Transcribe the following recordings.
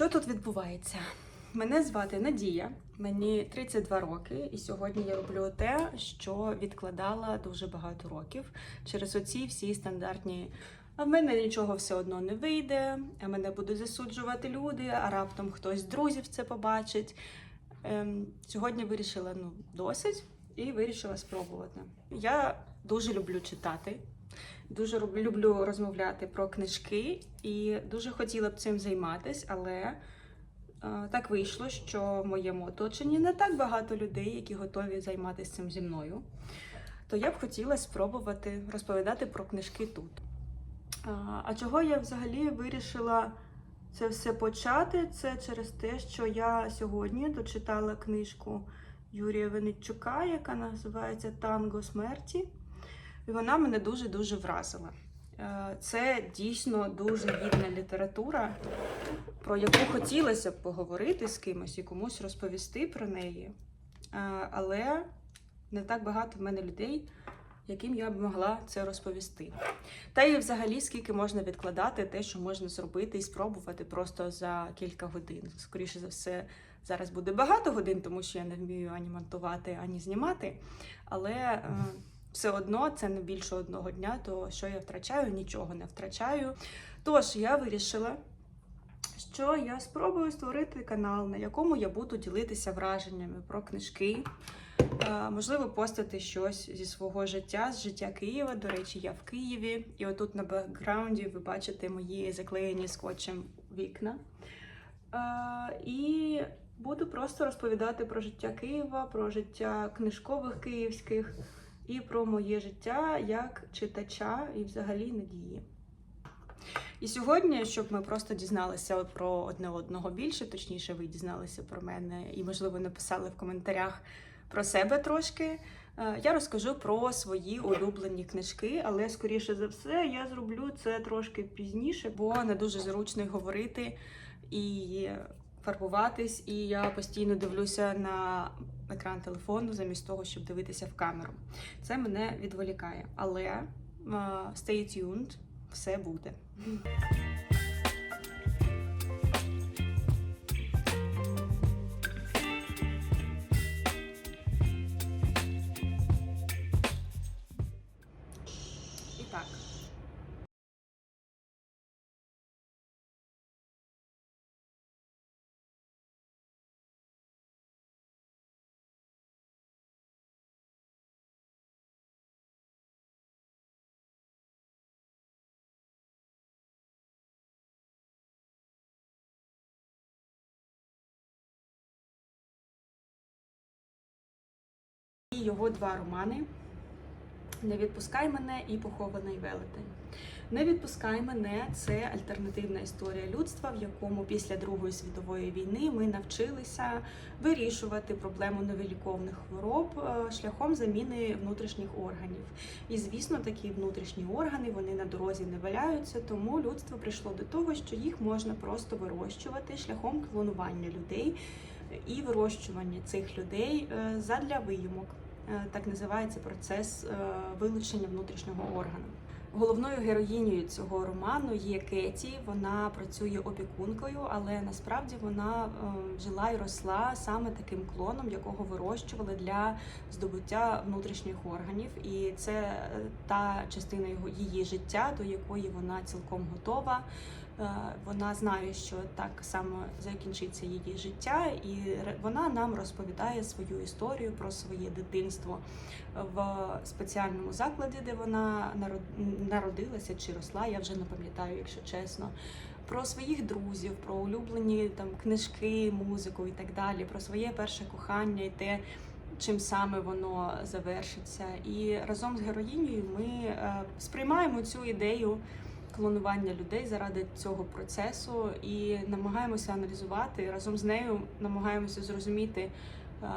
Що тут відбувається? Мене звати Надія, мені 32 роки, і сьогодні я роблю те, що відкладала дуже багато років через оці всі стандартні. А в мене нічого все одно не вийде, а мене будуть засуджувати люди, а раптом хтось з друзів це побачить. Ем, сьогодні вирішила ну, досить і вирішила спробувати. Я дуже люблю читати, дуже люблю розмовляти про книжки і дуже хотіла б цим займатися, але е, так вийшло, що в моєму оточенні не так багато людей, які готові займатися цим зі мною. То я б хотіла спробувати розповідати про книжки тут. А, чого я взагалі вирішила це все почати? Це через те, що я сьогодні дочитала книжку Юрія Венедчука, яка називається Танго смерті. І вона мене дуже-дуже вразила. Е, Це дійсно дуже гідна література, про яку хотілося б поговорити з кимось і комусь розповісти про неї. Е, Але не так багато в мене людей, яким я б могла це розповісти. Та і взагалі, скільки можна відкладати те, що можна зробити і спробувати просто за кілька годин. Скоріше за все, зараз буде багато годин, тому що я не вмію ані монтувати, ані знімати. Але е, все одно це не більше одного дня, то що я втрачаю, нічого не втрачаю. Тож я вирішила, що я спробую створити канал, на якому я буду ділитися враженнями про книжки. Е, Можливо, постати щось зі свого життя, з життя Києва. До речі, я в Києві, і отут на бекграунді ви бачите мої заклеєні скотчем вікна. Е, І буду просто розповідати про життя Києва, про життя книжкових київських і про моє життя як читача і взагалі надії. І сьогодні, щоб ми просто дізналися про одне одного більше, точніше, ви дізналися про мене і, можливо, написали в коментарях про себе трошки. е, Я розкажу про свої улюблені книжки, але скоріше за все я зроблю це трошки пізніше, бо не дуже зручно говорити і фарбуватись. І я постійно дивлюся на екран телефону замість того, щоб дивитися в камеру. Це мене відволікає. Але uh, stay tuned, все буде. Його два романи Не відпускай мене і похований велетень. Не відпускай мене це альтернативна історія людства, в якому після Другої світової війни ми навчилися вирішувати проблему невиліковних хвороб е, шляхом заміни внутрішніх органів. І звісно, такі внутрішні органи вони на дорозі не валяються, тому людство прийшло до того, що їх можна просто вирощувати шляхом клонування людей і вирощування цих людей е, задля виїмок. Е, Так називається процес е, вилучення внутрішнього органу. Головною героїнею цього роману є Кеті. Вона працює опікункою, але насправді вона е, жила і росла саме таким клоном, якого вирощували для здобуття внутрішніх органів. І це та частина його її життя, до якої вона цілком готова. Е, Вона знає, що так само закінчиться її життя, і вона нам розповідає свою історію про своє дитинство в спеціальному закладі, де вона народ- народилася чи росла. Я вже не пам'ятаю, якщо чесно. Про своїх друзів, про улюблені там книжки, музику і так далі, про своє перше кохання і те, чим саме воно завершиться. І разом з героїнею ми е, сприймаємо цю ідею клонування людей заради цього процесу і намагаємося аналізувати разом з нею, намагаємося зрозуміти, ем,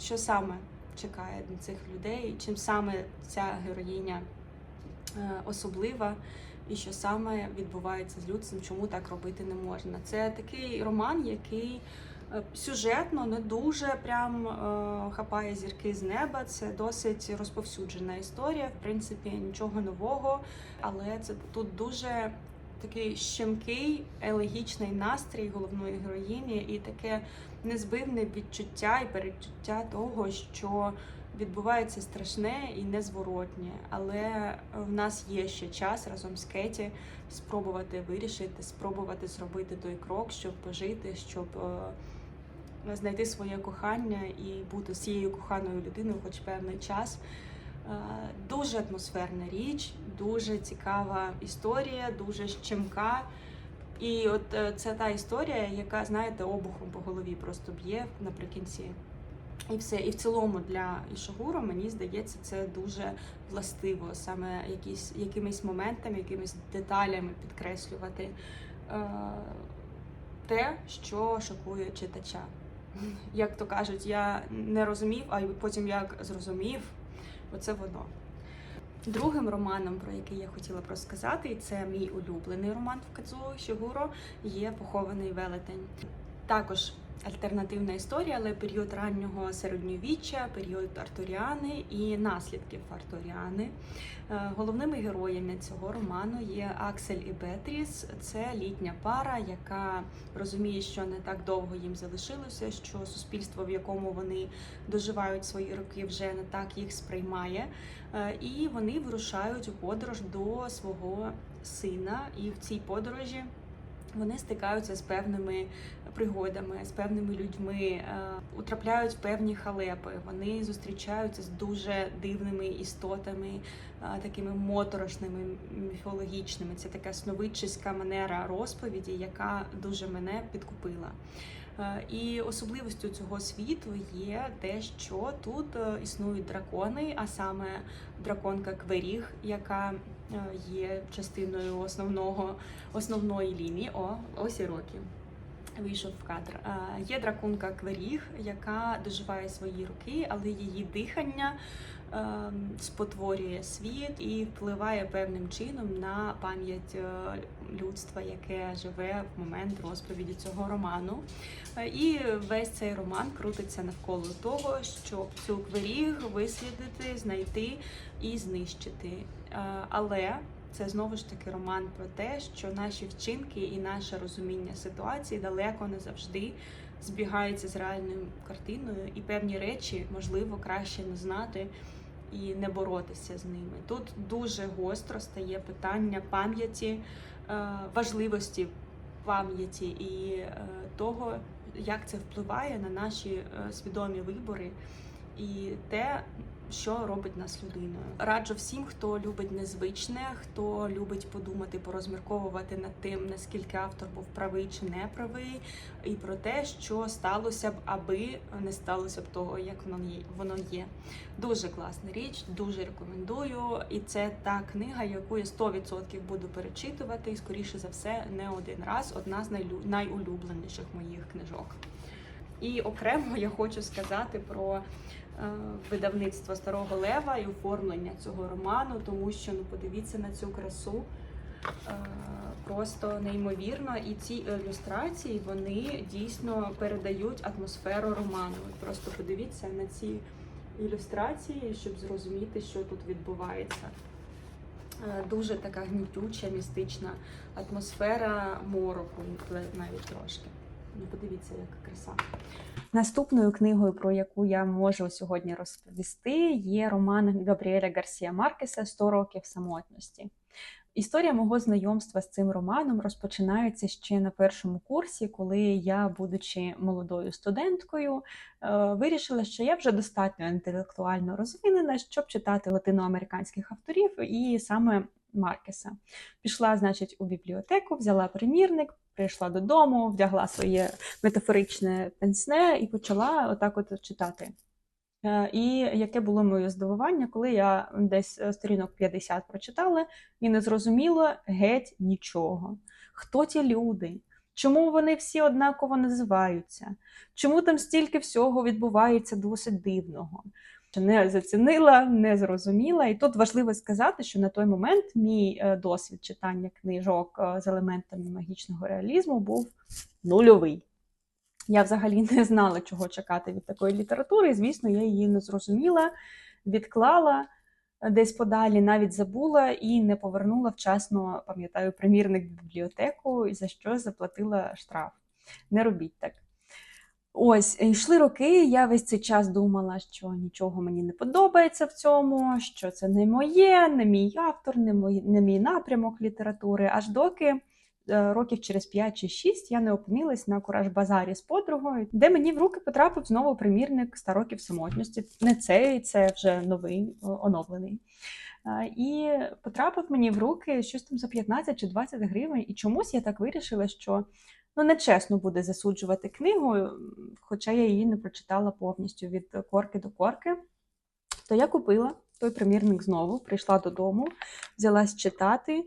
що саме чекає на цих людей, чим саме ця героїня е, особлива. І що саме відбувається з людством, чому так робити не можна. Це такий роман, який е, сюжетно не дуже прям е, хапає зірки з неба. Це досить розповсюджена історія. В принципі, нічого нового, але це тут дуже такий щемкий, елегічний настрій головної героїні і таке незбивне відчуття і передчуття того, що відбувається страшне і незворотнє. Але в нас є ще час разом з Кеті спробувати вирішити, спробувати зробити той крок, щоб пожити, щоб е, знайти своє кохання і бути з цією коханою людиною хоч певний час. Е, Дуже атмосферна річ, дуже цікава історія, дуже щемка. І от е, це та історія, яка, знаєте, обухом по голові просто б'є наприкінці. І все. І в цілому для Ішогуру, мені здається, це дуже властиво, саме якісь, якимись моментами, якимись деталями підкреслювати е, те, що шокує читача. Як то кажуть, я не розумів, а потім як зрозумів, оце воно. Другим романом, про який я хотіла б розказати, і це мій улюблений роман в Кадзуо Шігуро, є Похований велетень. Також альтернативна історія, але період раннього середньовіччя, період Артуріани і наслідків Артуріани. Е, Головними героями цього роману є Аксель і Бетріс. Це літня пара, яка розуміє, що не так довго їм залишилося, що суспільство, в якому вони доживають свої роки, вже не так їх сприймає. Е, І вони вирушають у подорож до свого сина. І в цій подорожі вони стикаються з певними пригодами, з певними людьми, е, утрапляють в певні халепи. Вони зустрічаються з дуже дивними істотами, е, такими моторошними, міфологічними. Це така сновидчиська манера розповіді, яка дуже мене підкупила. Е, І особливістю цього світу є те, що тут існують дракони, а саме драконка Кверіг, яка є частиною основного основної лінії. О, ось і роки. Вийшов в кадр. Е, Є драконка Кверіг, яка доживає свої роки, але її дихання е, спотворює світ і впливає певним чином на пам'ять е, людства, яке живе в момент розповіді цього роману. Е, І весь цей роман крутиться навколо того, щоб цю кверіг вислідити, знайти і знищити. Але це знову ж таки роман про те, що наші вчинки і наше розуміння ситуації далеко не завжди збігаються з реальною картиною, і певні речі можливо краще не знати і не боротися з ними. Тут дуже гостро стає питання пам'яті, е, важливості пам'яті і е, того, як це впливає на наші е, свідомі вибори і те, що робить нас людиною. Раджу всім, хто любить незвичне, хто любить подумати, порозмірковувати над тим, наскільки автор був правий чи не правий, і про те, що сталося б, аби не сталося б того, як воно є. Дуже класна річ, дуже рекомендую. І це та книга, яку я 100% буду перечитувати, і скоріше за все, не один раз. Одна з найлю- найулюбленіших моїх книжок. І окремо я хочу сказати про е, видавництво Старого Лева і оформлення цього роману, тому що ну подивіться на цю красу. Е, Просто неймовірно, і ці ілюстрації вони дійсно передають атмосферу роману. Просто подивіться на ці ілюстрації, щоб зрозуміти, що тут відбувається. Е, Дуже така гнітюча, містична атмосфера мороку, навіть трошки. Ну, подивіться, яка краса. Наступною книгою, про яку я можу сьогодні розповісти, є роман Габріеля Гарсія Маркеса «100 років самотності. Історія мого знайомства з цим романом розпочинається ще на першому курсі, коли я, будучи молодою студенткою, е, вирішила, що я вже достатньо інтелектуально розвинена, щоб читати латиноамериканських авторів і саме Маркеса. Пішла, значить, у бібліотеку, взяла примірник, прийшла додому, вдягла своє метафоричне пенсне і почала отак от читати. Е, І яке було моє здивування, коли я десь е, сторінок 50 прочитала і не зрозуміла геть нічого. Хто ті люди? Чому вони всі однаково називаються? Чому там стільки всього відбувається досить дивного? Не зацінила, не зрозуміла. І тут важливо сказати, що на той момент мій е, досвід читання книжок е, з елементами магічного реалізму був нульовий. Я взагалі не знала, чого чекати від такої літератури, і, звісно, я її не зрозуміла, відклала. десь подалі, навіть забула і не повернула вчасно, пам'ятаю, примірник в бібліотеку, за що заплатила штраф. Не робіть так. Ось, йшли роки, я весь цей час думала, що нічого мені не подобається в цьому, що це не моє, не мій автор, не мій, не мій напрямок літератури, аж доки е, років через 5 чи 6 я не опинилась на кураж базарі з подругою, де мені в руки потрапив знову примірник 100 років самотності. Не цей, це вже новий, оновлений. Е, І потрапив мені в руки щось там за 15 чи 20 гривень. І чомусь я так вирішила, що ну, нечесно буде засуджувати книгу, хоча я її не прочитала повністю від корки до корки. То я купила той примірник знову, прийшла додому, взялась читати.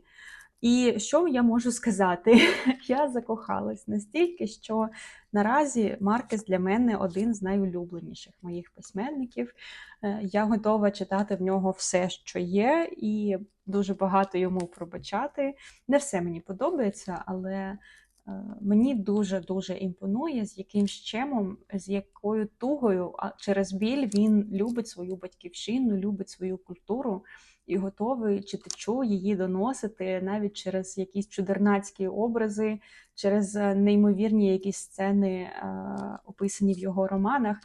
І що я можу сказати? Я закохалась настільки, що наразі Маркес для мене один з найулюбленіших моїх письменників. Е, Я готова читати в нього все, що є, і дуже багато йому пробачати. Не все мені подобається, але мені дуже-дуже імпонує, з яким щемом, з якою тугою а через біль він любить свою батьківщину, любить свою культуру і готовий читачу її доносити навіть через якісь чудернацькі образи, через е, неймовірні якісь сцени, е, описані в його романах.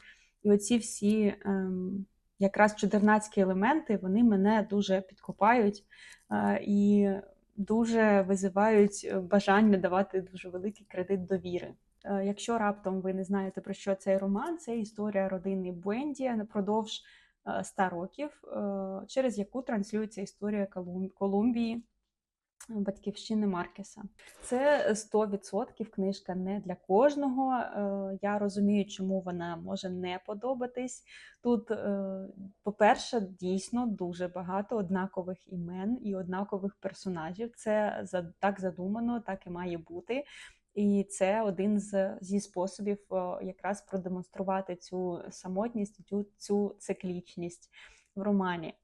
І оці всі ем, якраз чудернацькі елементи вони мене дуже підкопають е, і дуже визивають бажання давати дуже великий кредит довіри. Е, Якщо раптом ви не знаєте про що цей роман, це історія родини Буендія напродовж ста 100 років, е, через яку транслюється історія Колум- Колумбії, батьківщини Маркеса. Це 100% книжка не для кожного. Е, Я розумію, чому вона може не подобатись. Тут, е, по-перше, дійсно дуже багато однакових імен і однакових персонажів. Це так задумано, так і має бути. І це один з зі способів е, якраз продемонструвати цю самотність, цю, цю циклічність в романі.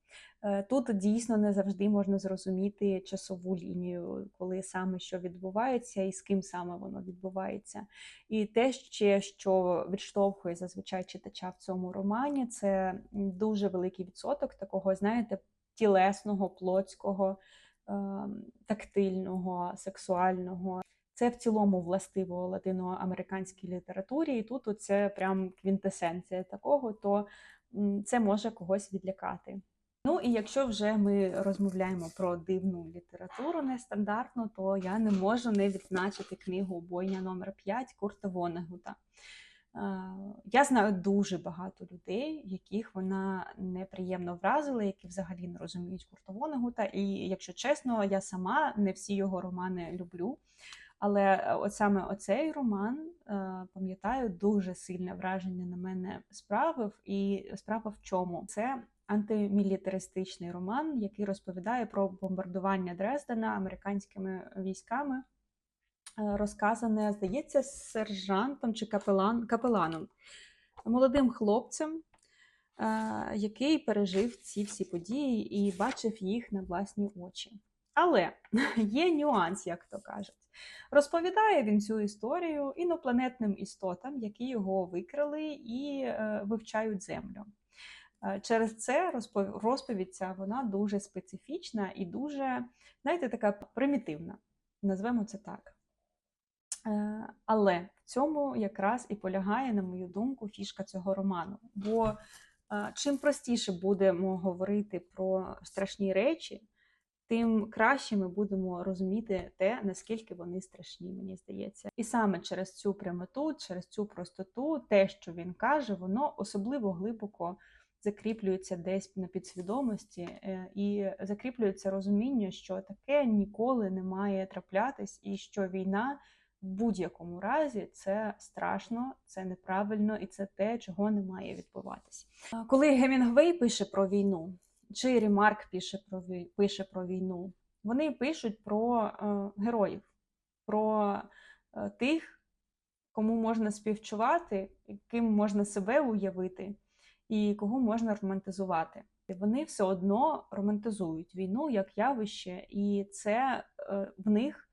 Е, Тут дійсно не завжди можна зрозуміти часову лінію, коли саме що відбувається і з ким саме воно відбувається. І те, ще, що відштовхує зазвичай читача в цьому романі, це дуже великий відсоток такого, знаєте, тілесного, плотського, ем, тактильного, сексуального. Це в цілому властиво латиноамериканській літературі, і тут це прям квінтесенція такого, то це може когось відлякати. Ну і якщо вже ми розмовляємо про дивну літературу нестандартну, то я не можу не відзначити книгу Бойня номер 5 Курта Вонегута. Е, Я знаю дуже багато людей, яких вона неприємно вразила, які взагалі не розуміють Курта Вонегута. І якщо чесно, я сама не всі його романи люблю. Але е, от саме оцей роман, е, пам'ятаю, дуже сильне враження на мене справив. І справа в чому? Це антимілітаристичний роман, який розповідає про бомбардування Дрездена американськими військами, е, розказане, здається, сержантом чи капелан, капеланом, молодим хлопцем, е, який пережив ці всі події і бачив їх на власні очі. Але є нюанс, як то кажуть. Розповідає він цю історію інопланетним істотам, які його викрили і е, вивчають землю. Е, Через це розповідь ця вона дуже специфічна і дуже, знаєте, така примітивна. Назвемо це так. Е, Але в цьому якраз і полягає, на мою думку, фішка цього роману. Бо е, чим простіше будемо говорити про страшні речі, тим краще ми будемо розуміти те, наскільки вони страшні, мені здається. І саме через цю прямоту, через цю простоту, те, що він каже, воно особливо глибоко закріплюється десь на підсвідомості, е, і закріплюється розуміння, що таке ніколи не має траплятись, і що війна в будь-якому разі це страшно, це неправильно і це те, чого не має відбуватись. Коли Гемінгвей пише про війну, чи Рімарк пише про пише про війну, вони пишуть про е, героїв, про е, тих, кому можна співчувати, ким можна себе уявити, і кого можна романтизувати. Вони все одно романтизують війну як явище, і це е, в них,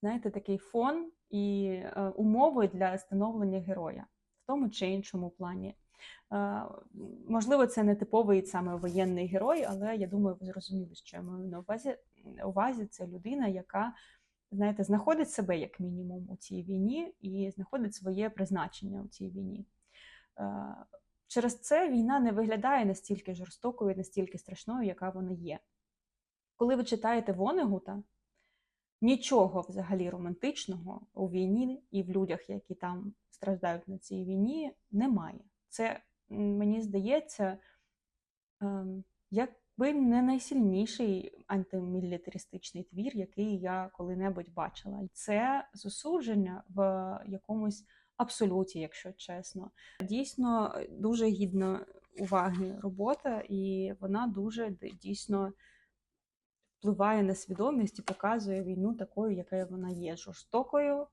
знаєте, такий фон і е, умови для становлення героя в тому чи іншому плані. Е, Можливо, це не типовий саме воєнний герой, але я думаю, ви зрозуміли, що я маю на увазі. увазі. Це людина, яка, знаєте, знаходить себе як мінімум у цій війні і знаходить своє призначення у цій війні. Через це війна не виглядає настільки жорстокою, настільки страшною, яка вона є. Коли ви читаєте Вонегута, нічого взагалі романтичного у війні і в людях, які там страждають на цій війні, немає. Це, мені здається, ем, якби не найсильніший антимілітаристичний твір, який я коли-небудь бачила. Це зосудження в якомусь абсолюті, якщо чесно. Дійсно, дуже гідна уваги робота, і вона дуже дійсно впливає на свідомість і показує війну такою, яка вона є: жорстокою,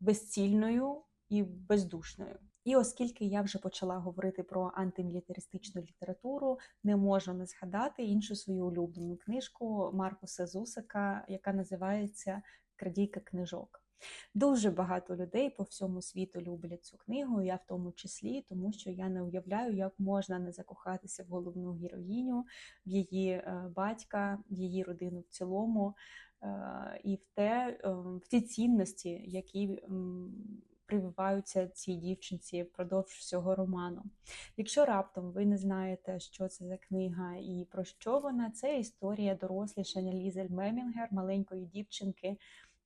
безцільною і бездушною. І оскільки я вже почала говорити про антимілітаристичну літературу, не можу не згадати іншу свою улюблену книжку Маркуса Зусака, яка називається Крадійка книжок. Дуже багато людей по всьому світу люблять цю книгу, я в тому числі, тому що я не уявляю, як можна не закохатися в головну героїню, в її е, батька, в її родину в цілому, е, і в те, е, в ті цінності, які прививаються цій дівчинці впродовж всього роману. Якщо раптом ви не знаєте, що це за книга і про що вона, це історія дорослішання Лізель Мемінгер, маленької дівчинки,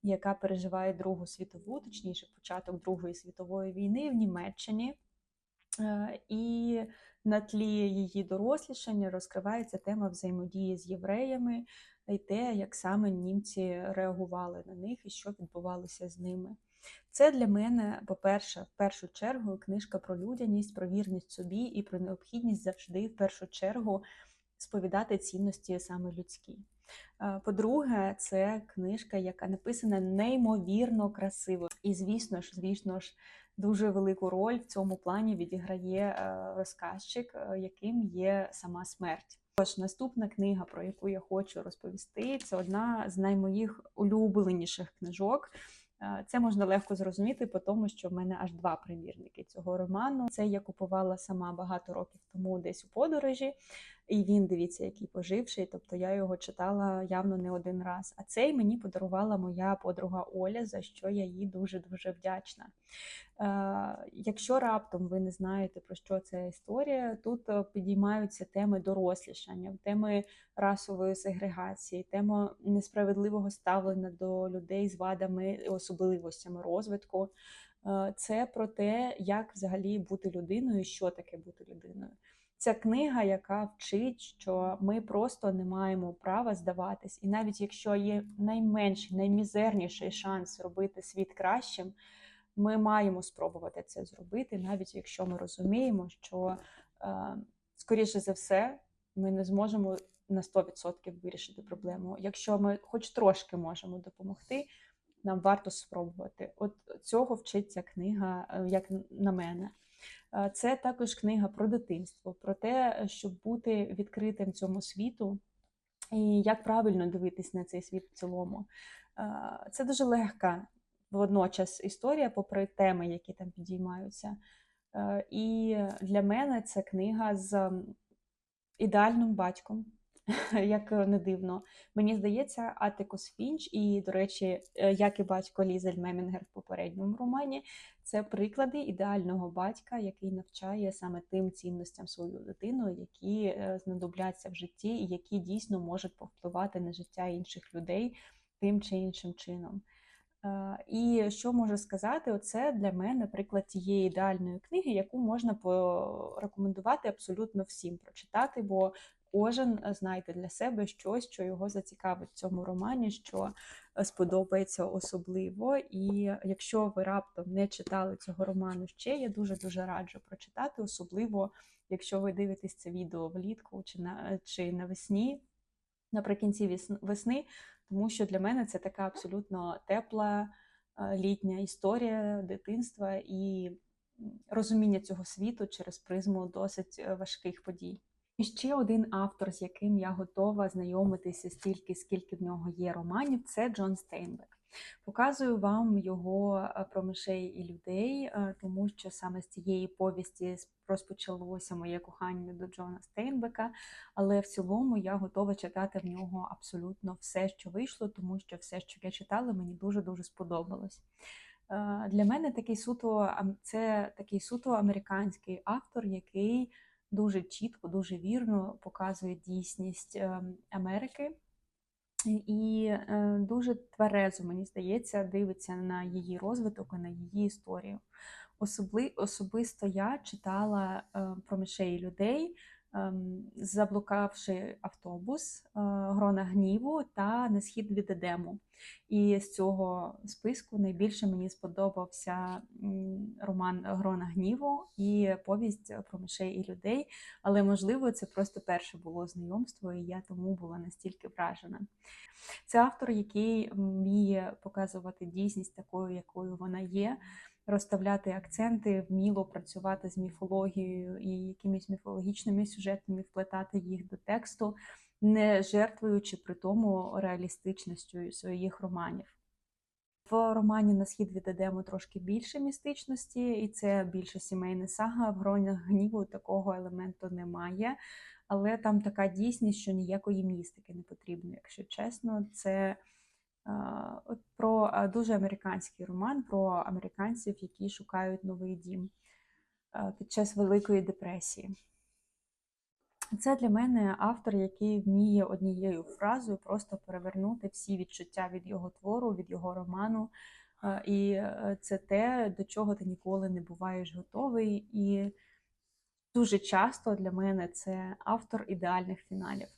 яка переживає Другу світову, точніше, початок Другої світової війни в Німеччині. Е, І на тлі її дорослішання розкривається тема взаємодії з євреями і те, як саме німці реагували на них і що відбувалося з ними. Це для мене, по-перше, в першу чергу, книжка про людяність, про вірність собі і про необхідність завжди, в першу чергу, сповідати цінності саме людські. Е, По-друге, це книжка, яка написана неймовірно красиво. І, звісно ж, звісно ж, дуже велику роль в цьому плані відіграє е, розказчик, е, яким є сама смерть. Тож наступна книга, про яку я хочу розповісти, це одна з наймоїх улюбленіших книжок. Це можна легко зрозуміти, по тому що в мене аж два примірники цього роману. Це я купувала сама багато років тому десь у подорожі, і він дивіться, який поживший. Тобто я його читала явно не один раз. А цей мені подарувала моя подруга Оля, за що я їй дуже дуже вдячна. Е, Якщо раптом ви не знаєте про що ця історія, тут е, підіймаються теми дорослішання, теми расової сегрегації, тема несправедливого ставлення до людей з вадами і особливостями розвитку. Е, Це про те, як взагалі бути людиною, що таке бути людиною. Ця книга, яка вчить, що ми просто не маємо права здаватись, і навіть якщо є найменший, наймізерніший шанс робити світ кращим, ми маємо спробувати це зробити, навіть якщо ми розуміємо, що е, скоріше за все ми не зможемо на 100% вирішити проблему. Якщо ми хоч трошки можемо допомогти, нам варто спробувати. От цього вчиться книга, е, як на мене. Е, Це також книга про дитинство, про те, щоб бути відкритим цьому світу і як правильно дивитись на цей світ в цілому. Е, Це дуже легка водночас історія, попри теми, які там підіймаються. Е, І для мене це книга з ідеальним батьком, як не дивно. Мені здається, Атикус Фінч, і, до речі, е, як і батько Лізель Мемінгер в попередньому романі, це приклади ідеального батька, який навчає саме тим цінностям свою дитину, які е, знадобляться в житті, і які дійсно можуть повпливати на життя інших людей тим чи іншим чином. Е, І що можу сказати, оце для мене приклад тієї ідеальної книги, яку можна порекомендувати абсолютно всім прочитати, бо кожен е, знайде для себе щось, що його зацікавить в цьому романі, що е, сподобається особливо. І якщо ви раптом не читали цього роману ще, я дуже дуже раджу прочитати, особливо якщо ви дивитесь це відео влітку чи на чи навесні, наприкінці весни, тому що для мене це така абсолютно тепла е, літня історія дитинства і розуміння цього світу через призму досить е, важких подій. І ще один автор, з яким я готова знайомитися стільки, скільки в нього є романів, це Джон Стейнбек. Показую вам його е, про мишей і людей, е, тому що саме з цієї повісті розпочалося моє кохання до Джона Стейнбека. Але в цілому я готова читати в нього абсолютно все, що вийшло, тому що все, що я читала, мені дуже дуже сподобалось. Е, Для мене такий суто це такий суто американський автор, який дуже чітко, дуже вірно показує дійсність ем, Америки. І е, дуже тверезо, мені здається, дивиться на її розвиток і на її історію. Особли, особисто я читала е, про мишей людей, заблукавши автобус, е, Грона гніву та на схід від Едему. І з цього списку найбільше мені сподобався роман Грона гніву і повість про мишей і людей. Але можливо, це просто перше було знайомство, і я тому була настільки вражена. Це автор, який вміє показувати дійсність такою, якою вона є, розставляти акценти, вміло працювати з міфологією і якимись міфологічними сюжетами, вплетати їх до тексту, не жертвуючи при тому реалістичністю своїх романів. В романі На схід від Едему трошки більше містичності, і це більше сімейна сага. В гронях гніву такого елементу немає. Але там така дійсність, що ніякої містики не потрібно, якщо чесно. Це от про дуже американський роман про американців, які шукають новий дім під час Великої депресії. Це для мене автор, який вміє однією фразою просто перевернути всі відчуття від його твору, від його роману. І е, це те, до чого ти ніколи не буваєш готовий. І дуже часто для мене це автор ідеальних фіналів.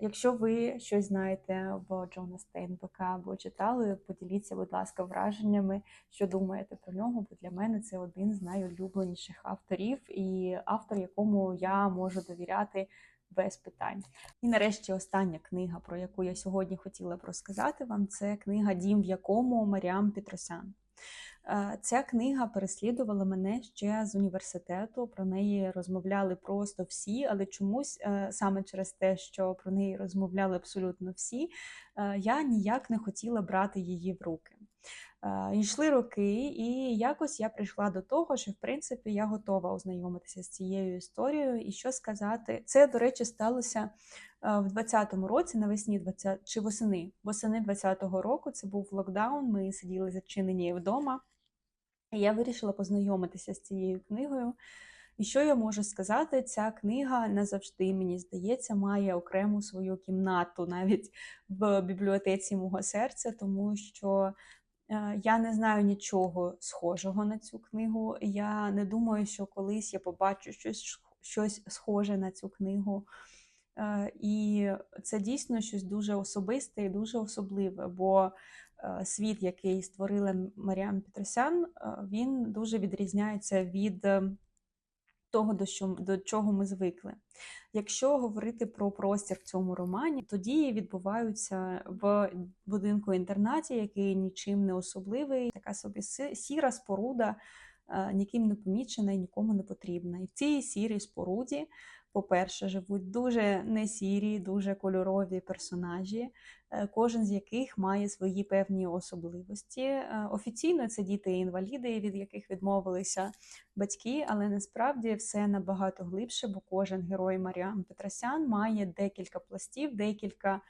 Якщо ви щось знаєте в Джона Стейнбека або читали, поділіться, будь ласка, враженнями, що думаєте про нього, бо для мене це один з найулюбленіших авторів і автор, якому я можу довіряти без питань. І нарешті остання книга, про яку я сьогодні хотіла б розказати вам, це книга Дім, в якому Маріам Петросян. Ця книга переслідувала мене ще з університету. Про неї розмовляли просто всі, але чомусь е, саме через те, що про неї розмовляли абсолютно всі, е, я ніяк не хотіла брати її в руки. Е, Йшли роки, і якось я прийшла до того, що в принципі я готова ознайомитися з цією історією. І що сказати, це, до речі, сталося е, в 20-му році, навесні 20, чи восени. Восени 20-го року це був локдаун. Ми сиділи зачинені вдома. І я вирішила познайомитися з цією книгою. І що я можу сказати? Ця книга назавжди, мені здається, має окрему свою кімнату навіть в бібліотеці мого серця, тому що я не знаю нічого схожого на цю книгу. Я не думаю, що колись я побачу щось, щось схоже на цю книгу. Е, І це дійсно щось дуже особисте і дуже особливе. бо е, світ, який створила Маріам Петросян, е, він дуже відрізняється від е, того, до, що, до чого ми звикли. Якщо говорити про простір в цьому романі, тоді відбуваються в будинку інтернаті, який нічим не особливий, така собі сіра споруда, е, ніким не помічена і нікому не потрібна. І в цій сірій споруді, по-перше, живуть дуже несірі, дуже кольорові персонажі, е, кожен з яких має свої певні особливості. Е, Офіційно це діти-інваліди, від яких відмовилися батьки, але насправді все набагато глибше, бо кожен герой Маріам Петросян має декілька пластів, декілька е,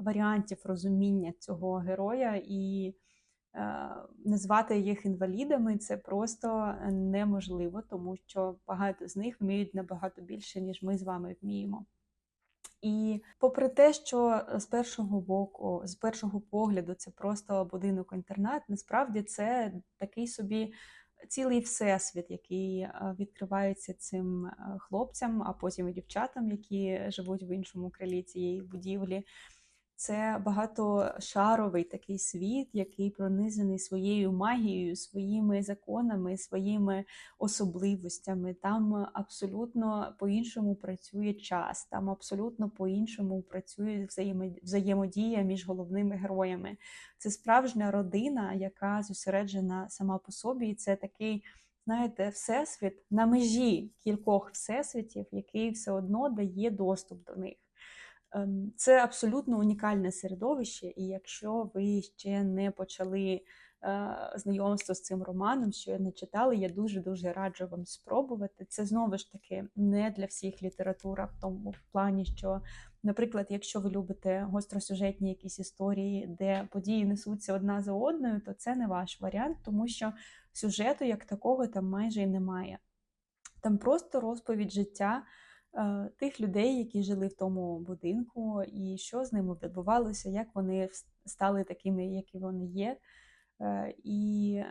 варіантів розуміння цього героя, і назвати їх інвалідами це просто неможливо, тому що багато з них вміють набагато більше, ніж ми з вами вміємо. І попри те, що з першого боку, з першого погляду, це просто будинок-інтернат, насправді це такий собі цілий всесвіт, який е, відкривається цим е, хлопцям, а потім і дівчатам, які живуть в іншому крилі цієї будівлі. Це багатошаровий такий світ, який пронизаний своєю магією, своїми законами, своїми особливостями. Там абсолютно по-іншому працює час, там абсолютно по-іншому працює взаємо- взаємодія між головними героями. Це справжня родина, яка зосереджена сама по собі, і це такий. Знаєте, всесвіт на межі кількох всесвітів, який все одно дає доступ до них. Ем, Це абсолютно унікальне середовище, і якщо ви ще не почали е, знайомство з цим романом, що я не читали, я дуже дуже раджу вам спробувати. Це знову ж таки не для всіх література в тому плані, що, наприклад, якщо ви любите гостросюжетні якісь історії, де події несуться одна за одною, то це не ваш варіант, тому що сюжету як такого там майже і немає. Там просто розповідь життя тих людей, які жили в тому будинку, і що з ними відбувалося, як вони стали такими, які вони є, е, і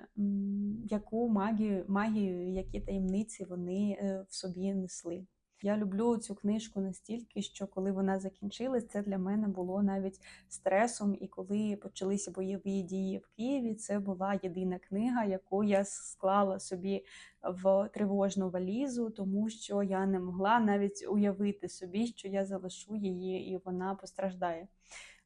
яку магію, магію, які таємниці вони е, в собі несли. Я люблю цю книжку настільки, що коли вона закінчилась, це для мене було навіть стресом. І коли почалися бойові дії в Києві, це була єдина книга, яку я склала собі в тривожну валізу, тому що я не могла навіть уявити собі, що я залишу її і вона постраждає.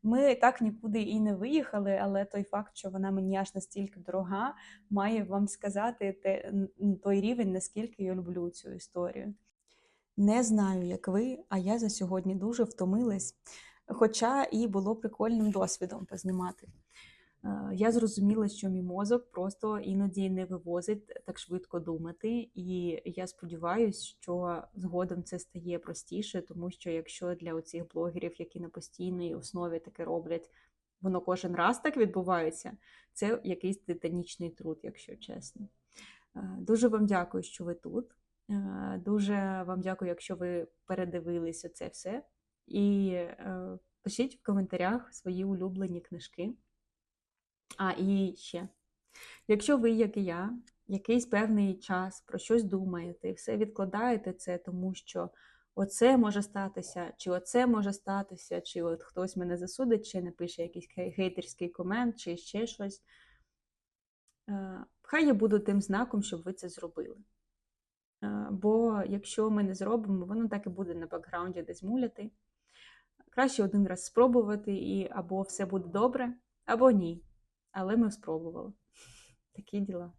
Ми так нікуди і не виїхали, але той факт, що вона мені аж настільки дорога, має вам сказати те, той рівень, наскільки я люблю цю історію. Не знаю, як ви, а я за сьогодні дуже втомилась, хоча і було прикольним досвідом познімати. Е, Я зрозуміла, що мій мозок просто іноді не вивозить так швидко думати, і я сподіваюся, що згодом це стає простіше, тому що якщо для оцих блогерів, які на постійній основі таке роблять, воно кожен раз так відбувається, це якийсь титанічний труд, якщо чесно. Е, Дуже вам дякую, що ви тут. Е, Дуже вам дякую, якщо ви передивилися це все. І е, пишіть в коментарях свої улюблені книжки. А, і ще. Якщо ви, як і я, якийсь певний час про щось думаєте і все відкладаєте це, тому що оце може статися, чи оце може статися, чи от хтось мене засудить, чи напише якийсь хейтерський комент, чи ще щось. е, Хай я буду тим знаком, щоб ви це зробили. Е, Бо якщо ми не зробимо, воно так і буде на бекграунді десь муляти. Краще один раз спробувати, і або все буде добре, або ні. Але ми спробували. Такі діла.